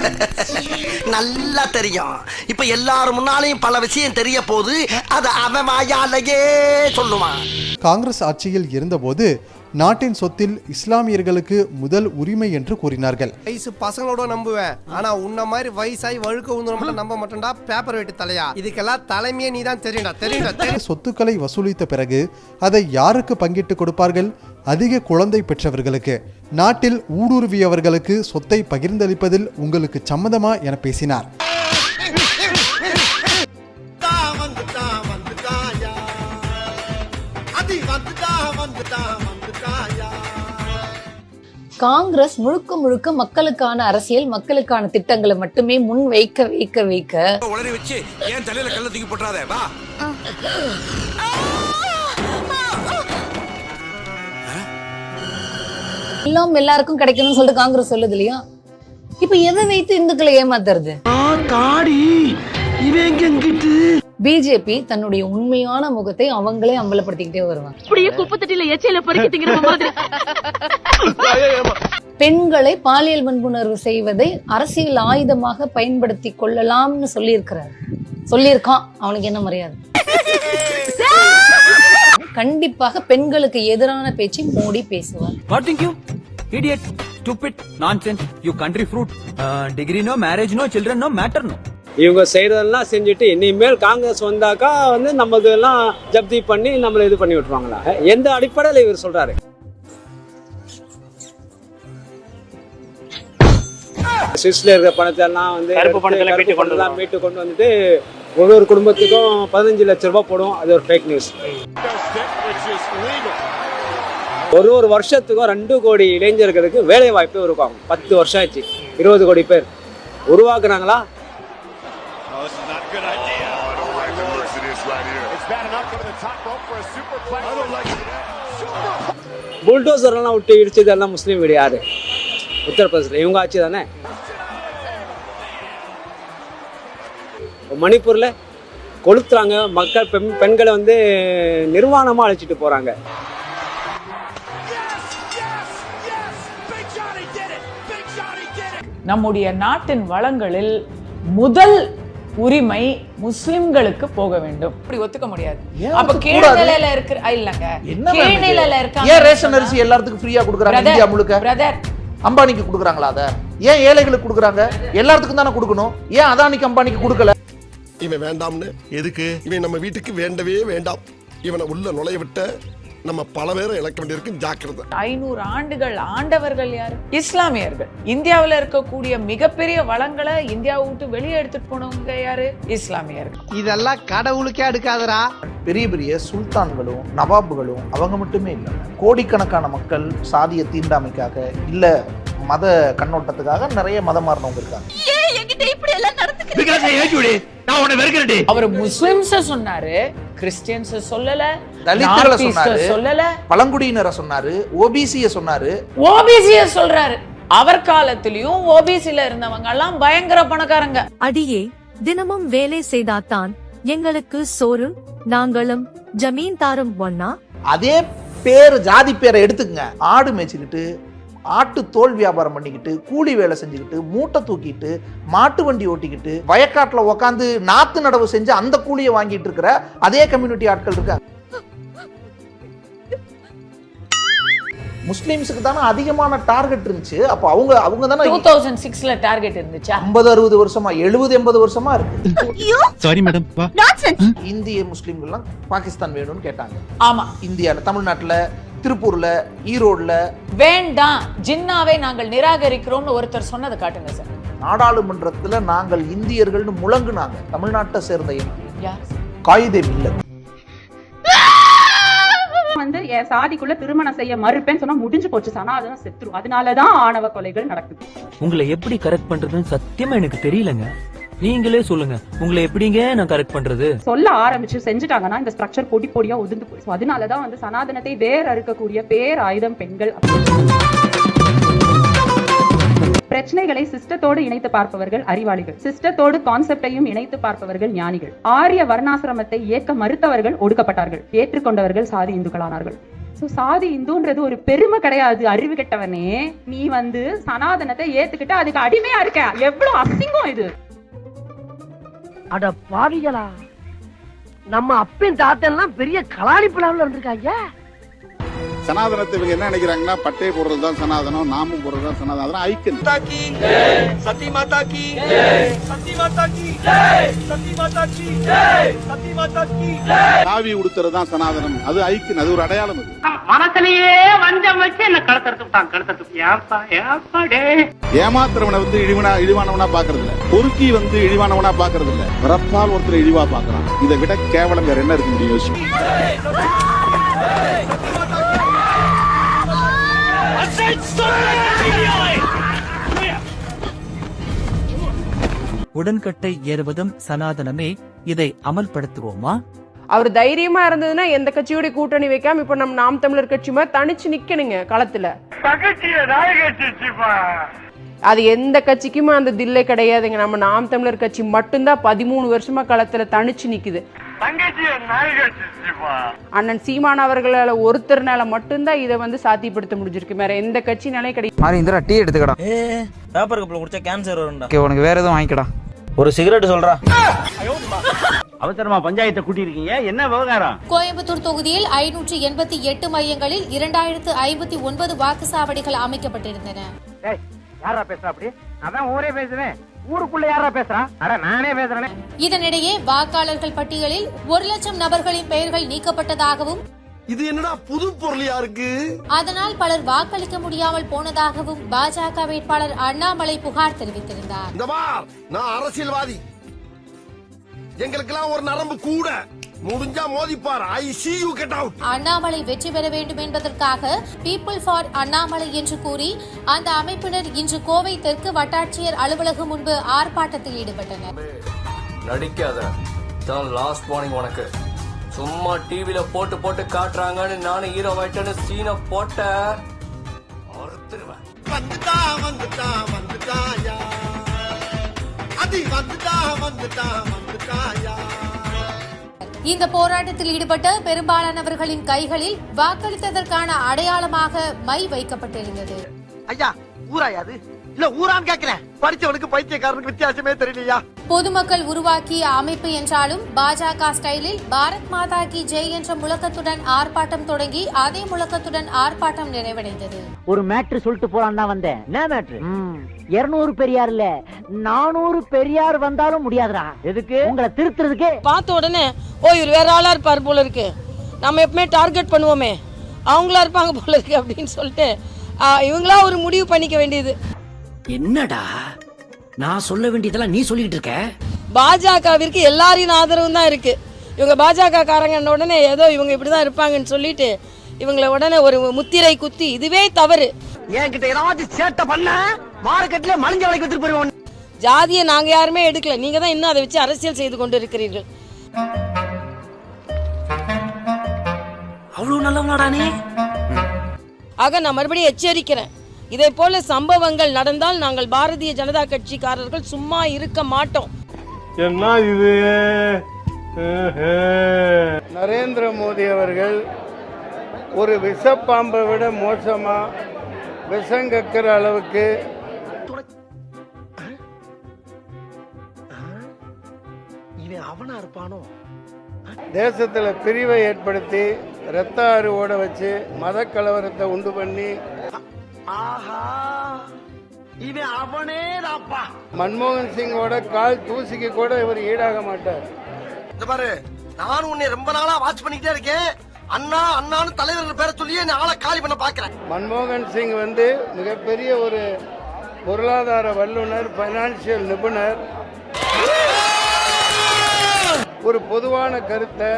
நல்லா தெரியும். இப்ப எல்லாரும் முன்னாலையும் பல விஷயம் தெரிய போது அது அவன் வாயாலேயே சொல்லுவான். காங்கிரஸ் ஆட்சியில் இருந்தபோது நாட்டின் சொத்தில் இஸ்லாமியர்களுக்கு முதல் உரிமை என்று கூறினார்கள். வயசு பசங்களோட நம்புவேன். ஆனா உன்ன மாதிரி வயசாகி வழுக்க உந்து மட்டும் நம்ப மாட்டேன்டா பேப்பர் வெட்டி தலையா? இதுக்கெல்லாம் தலைமையே நீ தான் தெரியும்டா தெரியும்டா தெரியும் சொத்துக்களை வசூலித்த பிறகு அதை யாருக்கு பங்கிட்டு கொடுப்பார்கள்? அதிக குழந்தை பெற்றவர்களுக்கு. நாட்டில் ஊடுருவியவர்களுக்கு சொத்தை பகிர்ந்தளிப்பதில் உங்களுக்கு சம்மதமா என பேசினார். காங்கிரஸ் முழுக்க முழுக்க மக்களுக்கான அரசியல் மக்களுக்கான திட்டங்களை மட்டுமே முன் வைக்க வைக்க வைக்க. உளறி வச்சு ஏன் தலையில கல்ல தூக்கி போட்டுறாத? வா. எல்லாம் எல்லாருக்கும் கிடைக்கணும்னு சொல்லிட்டு காங்கிரஸ் சொல்லுது இல்லையா? இப்ப எதை வைத்து இந்துக்களை ஏமாத்துறது? பிஜேபி தன்னுடைய உண்மையான முகத்தை அவங்களே அம்பலப்படுத்திக்கிட்டே வருவாங்க. அப்படியே குப்பத்தட்டில எச்சையில பொறுக்கி திங்கிற மாதிரி. பெண்களை பாலியல் வன்புணர்வு செய்வதை அரசியல் ஆயுதமாக பயன்படுத்தி கொள்ளலாம்னு சொல்லியிருக்கிறார். சொல்லியிருக்கான். அவனுக்கு என்ன மரியாதை? கண்டிப்பாக பெண்களுக்கு எதிரான பேச்சை மோடி பேசுவார். What think you? Idiot, stupid, nonsense, you country fruit. Uh, degree no, marriage no, இவங்க செய்யறதெல்லாம் செஞ்சுட்டு இனிமேல் காங்கிரஸ் வந்தாக்கா வந்து நமக்கு எல்லாம் ஜப்தி பண்ணி நம்மள இது பண்ணி விட்டுருவாங்களா? எந்த அடிப்படையில் இவர் சொல்றாரு? சுவிஸ்ல இருக்கிற பணத்தை எல்லாம் வந்து கருப்பு எடுத்து மீட்டு கொண்டு மீட்டு கொண்டு வந்துட்டு ஒரு ஒரு குடும்பத்துக்கும் பதினஞ்சு லட்ச ரூபாய் போடும். அது ஒரு ஃபேக் நியூஸ் ஒரு ஒரு வருஷத்துக்கும் ரெண்டு கோடி இளைஞர்களுக்கு வேலை வாய்ப்பே உருவாகும் பத்து வருஷம் ஆச்சு. இருபது கோடி பேர். உருவாக்குறாங்களா புல்டோசர் எல்லாம் விட்டு இடிச்சது எல்லாம் முஸ்லீம் வீடு யாரு? உத்தரப்பிரதேசில் இவங்க ஆட்சி தானே மணிப்பூர்ல கொளுத்துறாங்க. மக்கள் பெண் பெண்களை வந்து நிர்வாணமா அழைச்சிட்டு போறாங்க. நம்முடைய நாட்டின் வளங்களில் முதல் உரிமை முஸ்லிம்களுக்கு போக வேண்டும். அப்படி ஒத்துக்க முடியாது. ஏன் அப்ப ஒத்துக்க கீழ் கூடாது? நிலையில இருக்கிற இல்லங்க. என்ன ma'am கீழ் இது? நிலையில இருக்காங்க. ஏன் ரேஷன் அரிசி எல்லாத்துக்கும் ஃப்ரீயா கொடுக்குறாங்க? இந்தியா முழுக்க? பிரதர் அம்பானிக்கு கொடுக்குறாங்களா அத? ஏன் ஏழைகளுக்கு கொடுக்குறாங்க? எல்லாத்துக்கும் தானே கொடுக்கணும். ஏன் அதானிக்கு அம்பானிக்கு கொடுக்கல? இவன் வேண்டாம்னு. எதுக்கு? இவன் நம்ம வீட்டுக்கு வேண்டவே வேண்டாம். இவனை உள்ள நுழைய விட்ட நம்ம பல பேரை இழக்க வேண்டியிருக்கு ஜாக்கிரதை. ஐநூறு ஆண்டுகள் ஆண்டவர்கள் யாரு? இஸ்லாமியர்கள். இந்தியாவுல இருக்கக்கூடிய மிகப்பெரிய வளங்களை இந்தியாவை விட்டு வெளியே எடுத்துட்டு போனவங்க யாரு? இஸ்லாமியர்கள். இதெல்லாம் கடவுளுக்கே அடுக்காதரா பெரிய பெரிய சுல்தான்களும் நவாபுகளும் அவங்க மட்டுமே இல்லை. கோடிக்கணக்கான மக்கள் சாதிய தீண்டாமைக்காக இல்ல மத கண்ணோட்டத்துக்காக நிறைய மதம் மாறினவங்க இருக்காங்க. அவர் முஸ்லிம்ஸ சொன்னாரு. கிறிஸ்டியன்ஸ் சொல்லல தலித்துகளை சொன்னாரு. சொல்லல. பழங்குடியினரை சொன்னாரு ஓபிசிய சொன்னாரு. ஓபிசிய சொல்றாரு. அவர் காலத்திலயும் ஓபிசில இருந்தவங்க எல்லாம் பயங்கர பணக்காரங்க. அடியே தினமும் வேலை செய்தாத்தான் எங்களுக்கு சோறு நாங்களும் ஜமீன் தாரும் ஒன்னா அதே பேர் ஜாதி பேரை எடுத்துக்கங்க. ஆடு மேய்ச்சிக்கிட்டு ஆட்டு தோல் வியாபாரம் பண்ணிக்கிட்டு கூலி வேலை செஞ்சுக்கிட்டு மூட்டை தூக்கிட்டு மாட்டு வண்டி ஓட்டிக்கிட்டு வயக்காட்டுல உக்காந்து நாத்து நடவு செஞ்சு அந்த கூலியை வாங்கிட்டு இருக்கிற அதே கம்யூனிட்டி ஆட்கள் இருக்காங்க முஸ்லிம்ஸுக்கு தானே அதிகமான டார்கெட் இருந்துச்சு. அப்போ அவங்க அவங்க தானே டூ தௌசண்ட் சிக்ஸ்ல டார்கெட் இருந்துச்சா? ஐம்பது அறுபது வருஷமா எழுபது எண்பது வருஷமா இருக்கு. சாரி மேடம் இந்திய முஸ்லிம்கள்லாம் பாகிஸ்தான் வேணும்னு கேட்டாங்க. ஆமா. இந்தியால தமிழ்நாட்டுல திருப்பூர்ல ஈரோடுல. வேண்டாம் ஜின்னாவை நாங்கள் நிராகரிக்கிறோம்னு ஒருத்தர் சொன்னதை காட்டுங்க சார். நாடாளுமன்றத்துல நாங்கள் இந்தியர்கள்னு முழங்குனாங்க. தமிழ்நாட்டை சேர்ந்த காயிதே மில்ல வந்து என் சாதிக்குள்ள திருமணம் செய்ய மறுப்பேன்னு சொன்னா முடிஞ்சு போச்சு. சனாதனம் செத்துரும். அதனாலதான் ஆணவ கொலைகள் நடக்குது. உங்களை எப்படி கரெக்ட் பண்றதுன்னு சத்தியமா எனக்கு தெரியலங்க. நீங்களே சொல்லுங்க. உங்களை எப்படிங்க நான் கரெக்ட் பண்றது? சொல்ல ஆரம்பிச்சு செஞ்சுட்டாங்கன்னா இந்த ஸ்ட்ரக்சர் பொடி பொடியா ஒதுந்து போயிடும். அதனாலதான் வந்து சனாதனத்தை வேற அறுக்கக்கூடிய பேர் ஆயுதம் பெண்கள் பிரச்சனைகளை சிஸ்டத்தோடு இணைத்து பார்ப்பவர்கள் அறிவாளிகள். சிஸ்டத்தோடு கான்செப்டையும் இணைத்து பார்ப்பவர்கள் ஞானிகள். ஆரிய வர்ணாசிரமத்தை ஏற்க மறுத்தவர்கள் ஒடுக்கப்பட்டார்கள். ஏற்றுக்கொண்டவர்கள் சாதி இந்துக்களானார்கள். சோ சாதி இந்துன்றது ஒரு பெருமை கிடையாது. அறிவு கெட்டவனே நீ வந்து சனாதனத்தை ஏத்துக்கிட்டு அதுக்கு அடிமையா இருக்க. எவ்வளவு அசிங்கம் இது. அட பாவிகளா. நம்ம அப்பன் எல்லாம் பெரிய கலாணி பிளாவில் இருந்திருக்காங்க சனாதனத்தை இவங்க என்ன நினைக்கிறாங்கன்னா பட்டை போடுறது தான் சனாதனம் நாமும் போடுறது தான் சனாதனம். அதெல்லாம் ஐக்கன் சத்தி மாதா கி சத்தி மாதா கி சத்தி மாதா கி சத்தி மாதா கி காவி உடுத்துறது தான் சனாதனம். அது ஐக்கன் அது ஒரு அடையாளம் அது. மனசுலயே வஞ்சம் வச்சு என்ன கழுத்தறுத்துட்டான் கழுத்தறுத்து ஏப்பா ஏப்பா டே. ஏமாத்துறவனை வந்து இழிவனா இழிவானவனா பாக்குறது இல்ல பொறுக்கி வந்து இழிவானவனா பாக்குறது இல்ல பிறப்பால் ஒருத்தர் இழிவா பாக்குறான் இதை விட கேவலம் வேற என்ன இருக்கு முடியும்? யோசிச்சு. உடன்கட்டை ஏறுவதும் சனாதனமே இதை அமல்படுத்துவோமா? அவர் தைரியமா இருந்ததுன்னா எந்த கட்சியோட கூட்டணி வைக்காம இப்ப நம்ம நாம் தமிழர் கட்சி மாதிரி தனிச்சு நிக்கணுங்க களத்துல. அது எந்த கட்சிக்குமே அந்த தில்லை கிடையாதுங்க. நம்ம நாம் தமிழர் கட்சி மட்டும்தான் பதிமூணு வருஷமா களத்துல தனிச்சு நிக்குது. அண்ணன் சீமான் அவர்களால ஒருத்தர்னால மட்டும்தான் இதை வந்து சாத்தியப்படுத்த முடிஞ்சிருக்கு. வேற எந்த கட்சினாலே கிடையாது மாதிரி இந்திரா டீ எடுத்துக்கடா. பேப்பர் கப்பில் குடிச்சா கேன்சர் வரும்டா. உனக்கு வேற எதுவும் வாங்கிக்கடா. ஒரு சிகரெட் சொல்றா. அவசரமா பஞ்சாயத்தை கூட்டியிருக்கீங்க. என்ன விவகாரம்? கோயம்புத்தூர் தொகுதியில் ஐநூற்று எண்பத்தி எட்டு மையங்களில் இரண்டாயிரத்து ஐம்பத்தி ஒன்பது வாக்குச்சாவடிகள் அமைக்கப்பட்டிருந்தன. யாரா பேசுறா அப்படி? அதான் ஊரே பேசுறேன் ஊருக்குள்ள யாரா பேசுறா அட நானே பேசுறேன். இதனிடையே வாக்காளர்கள் பட்டியலில் ஒரு லட்சம் நபர்களின் பெயர்கள் நீக்கப்பட்டதாகவும் இது என்னடா புது பொருளியா இருக்கு? அதனால் பலர் வாக்களிக்க முடியாமல் போனதாகவும் பாஜக வேட்பாளர் அண்ணாமலை புகார் தெரிவித்திருந்தார். நான் அரசியல்வாதி. எங்களுக்கெல்லாம் ஒரு நரம்பு கூட. முடிஞ்சா மோதிப்பார். I see you get out Annamalai வெற்றி பெற வேண்டும் என்பதற்காக பீப்புள் ஃபார் அண்ணாமலை என்று கூறி அந்த அமைப்பினர் இன்று கோவை தெற்கு வட்டாட்சியர் அலுவலகம் முன்பு ஆர்ப்பாட்டத்தில் ஈடுபட்டனர். நடிக்காத. தான் லாஸ்ட் வார்னிங் உனக்கு. சும்மா டிவில போட்டு போட்டு காட்டுறாங்கன்னு நானும் ஹீரோ ஆயிட்டேன்னு சீனை போட்ட வந்துட்டா வந்துட்டா வந்துட்டாயா? அதி வந்துட்டா வந்துட்டா வந்துட்டாயா? இந்த போராட்டத்தில் ஈடுபட்ட பெரும்பாலானவர்களின் கைகளில் வாக்களித்ததற்கான அடையாளமாக மை வைக்கப்பட்டிருந்தது. ஐயா ஊராயாது இல்ல ஊரான்னு கேக்குறேன். படிச்சவனுக்கு பைத்தியக்காரனுக்கு வித்தியாசமே தெரியலையா? பொதுமக்கள் உருவாக்கிய அமைப்பு என்றாலும் பாஜக ஸ்டைலில் பாரத் மாதா கி ஜெய் என்ற முழக்கத்துடன் ஆர்ப்பாட்டம் தொடங்கி அதே முழக்கத்துடன் ஆர்ப்பாட்டம் நிறைவடைந்தது. ஒரு மேட்ரு சொல்லிட்டு போறான் தான் வந்தேன். என்ன மேட்ரு இருநூறு பெரியார் இல்ல நானூறு பெரியார் வந்தாலும் முடியாதுடா. எதுக்கு? உங்களை திருத்துறதுக்கு. பார்த்த உடனே ஓ இவர் வேற ஆளா இருப்பார் போல இருக்கு. நம்ம எப்பவுமே டார்கெட் பண்ணுவோமே. அவங்களா இருப்பாங்க போல இருக்கு அப்படின்னு சொல்லிட்டு ஆ, இவங்களா ஒரு முடிவு பண்ணிக்க வேண்டியது. என்னடா? நான் சொல்ல வேண்டியதெல்லாம் நீ சொல்லிட்டு இருக்க? பாஜகவிற்கு எல்லாரின் ஆதரவும் தான் இருக்கு. இவங்க பாஜக காரங்க உடனே ஏதோ இவங்க இப்படிதான் இருப்பாங்கன்னு சொல்லிட்டு இவங்கள உடனே ஒரு முத்திரை குத்தி இதுவே தவறு. என்கிட்ட ஏதாச்சும் சேட்டை பண்ண மார்க்கெட்ல மலிஞ்ச வரைக்கும் எடுத்துட்டு போயிருவோம். ஜாதியை நாங்க யாருமே எடுக்கல. நீங்க தான் இன்னும் அதை வச்சு அரசியல் செய்து கொண்டு இருக்கிறீர்கள் அவ்வளவு நல்லவனாடானே ஆக நான் மறுபடியும் எச்சரிக்கிறேன். இதே போல சம்பவங்கள் நடந்தால் நாங்கள் பாரதிய ஜனதா கட்சிக்காரர்கள் சும்மா இருக்க மாட்டோம். என்ன இது? நரேந்திர மோடி அவர்கள் ஒரு விஷப்பாம்பை விட மோசமா விஷங்கக்கிற அளவுக்கு இவன் அவனா இருப்பானோ? தேசத்துல பிரிவை ஏற்படுத்தி ரத்த ஆறு ஓட வச்சு மத கலவரத்தை உண்டு பண்ணி ஆஹா இவன் அவனே தாப்பா மன்மோகன் சிங்கோட கால் தூசிக்கு கூட இவர் ஈடாக மாட்டார். இந்த பாரு நானும் உன்னை ரொம்ப நாளா வாட்ச் பண்ணிக்கிட்டே இருக்கேன். அண்ணா அண்ணான்னு தலைவர் பேரை சொல்லியே நான் ஆளை காலி பண்ண பாக்குறேன். மன்மோகன் சிங் வந்து மிகப்பெரிய ஒரு பொருளாதார வல்லுனர் பைனான்சியல் நிபுணர். ஒரு பொதுவான கருத்தை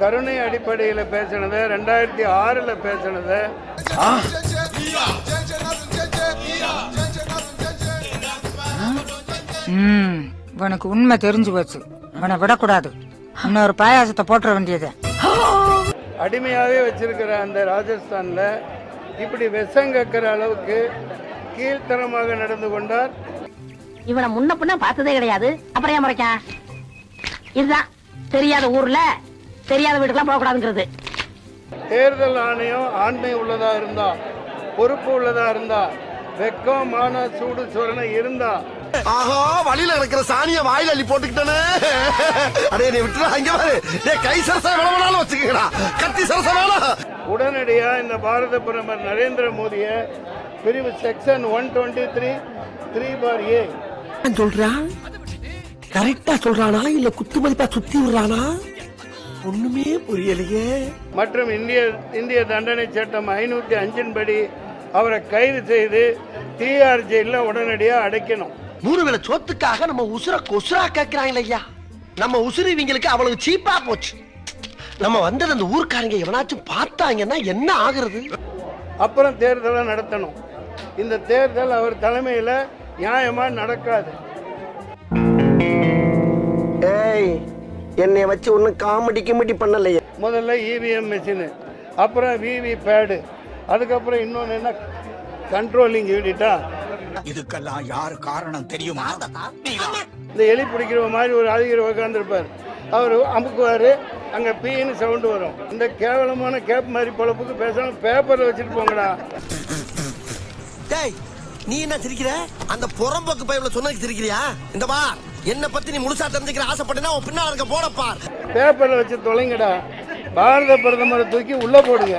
கருணை அடிப்படையில் பேசினதை ரெண்டாயிரத்தி ஆறில் பேசினதை. ம் உனக்கு உண்மை தெரிஞ்சு போச்சு. உன விடக்கூடாது. இன்னொரு பாயாசத்தை போட்டுற வேண்டியது. அடிமையாகவே வச்சிருக்கிற அந்த ராஜஸ்தானில் இப்படி விஷங்கக்கிற அளவுக்கு கீழ்த்தரமாக நடந்து கொண்டார். இவனை முன்ன பின்ன பார்த்ததே கிடையாது. அப்புறம் ஏன் முறைக்கான்? இதுதான். தெரியாத ஊர்ல தெரியாத வீட்டுக்குலாம் போக கூடாதுங்கிறது தேர்தல் ஆணையம் ஆண்மை உள்ளதா இருந்தா பொறுப்பு உள்ளதா இருந்தா வெக்கம் மான சூடு சொரணை இருந்தா. ஆஹா வழியில இருக்கிற சாணிய வாயில அள்ளி போட்டுக்கிட்டனே. அடே நீ விட்டுறா இங்க பாரு. டேய் கை சரசா வேணாலும் வச்சுக்கடா கத்தி சரசா வேணாம் உடனடியா இந்த பாரத பிரதமர் நரேந்திர மோடிய பிரிவு section one twenty three three four A சொல்றான் கரெக்டா சொல்றானா? இல்ல குத்து மதிப்பா சுத்தி விடுறானா? ஒண்ணுமே புரியலையே. மற்றும் இந்திய இந்திய தண்டனை சட்டம் ஐநூத்தி அஞ்சின் படி அவரை கைது செய்து டிஆர் ஜெயில உடனடியா அடைக்கணும். மூணு வேளை சோத்துக்காக நம்ம உசுர கொசுரா கேக்குறாங்க ஐயா. நம்ம உசுறு இவங்களுக்கு அவ்வளவு சீப்பா போச்சு. நம்ம வந்தது அந்த ஊர்க்காரங்க எவனாச்சும் பார்த்தாங்கன்னா என்ன ஆகுறது? அப்புறம் தேர்தலை நடத்தணும். இந்த தேர்தல் அவர் தலைமையில நியாயமா நடக்காது. ஏய் என்னைய வச்சு ஒன்னும் காமெடி கிமெடி பண்ணலையே. முதல்ல இவிஎம் மிஷினு அப்புறம் விவி பேடு அதுக்கப்புறம் இன்னொன்று என்ன? கண்ட்ரோலிங் யூனிட்டா இதுக்கெல்லாம் யார் காரணம் தெரியுமா? இந்த எலி பிடிக்கிற மாதிரி ஒரு அதிகாரி உட்காந்துருப்பார் அவர் அமுக்குவார். அங்கே பீன்னு சவுண்டு வரும். இந்த கேவலமான கேப் மாதிரி பொழப்புக்கு பேசாம பேப்பரில் வச்சுட்டு போங்கடா. டேய் நீ என்ன சிரிக்கிற? அந்த புறம்போக்கு பைப்ல சொன்னதுக்கு சிரிக்கிறியா? இந்த பா என்ன பத்தி நீ முழுசா தெரிஞ்சுக்கிற ஆசைப்பட்டேன்னா உன் பின்னால இருக்க போடப்பார் பேப்பரில் வச்சு தொலைங்கடா. பாரத பிரதமரை தூக்கி உள்ளே போடுங்க.